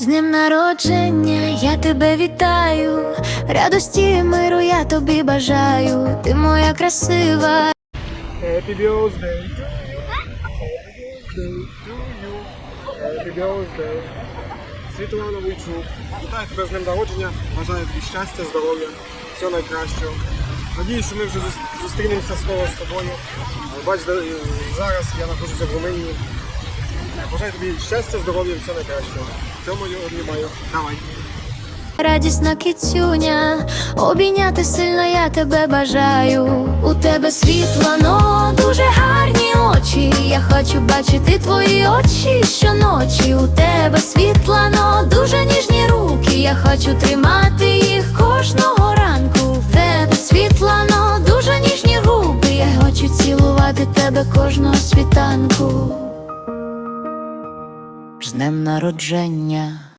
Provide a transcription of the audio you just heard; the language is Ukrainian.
З днем народження я тебе вітаю, радості і миру я тобі бажаю, ти моя красива. Happy birthday to you. Happy birthday to you. Happy birthday. Світлана Войчук. Вітаю тебе з днем народження. Бажаю тобі щастя, здоров'я, всього найкращого. Надіюсь, що ми вже зус- зустрінемося скоро з тобою. Бач, е, зараз я знаходжуся в Румунії. Бажаю тобі щастя, здоров'я, всього найкращого. Цьому я обнімаю. Давай. Радісна кицюня, обійняти сильно я тебе бажаю. У тебе світло, но дуже гарні очі. Я хочу бачити твої очі щоночі. У тебе світла, но дуже ніжні руки. Я хочу тримати їх кожного ранку. У тебе світла, но дуже ніжні губи. Я хочу цілувати тебе кожного світанку. З днем народження.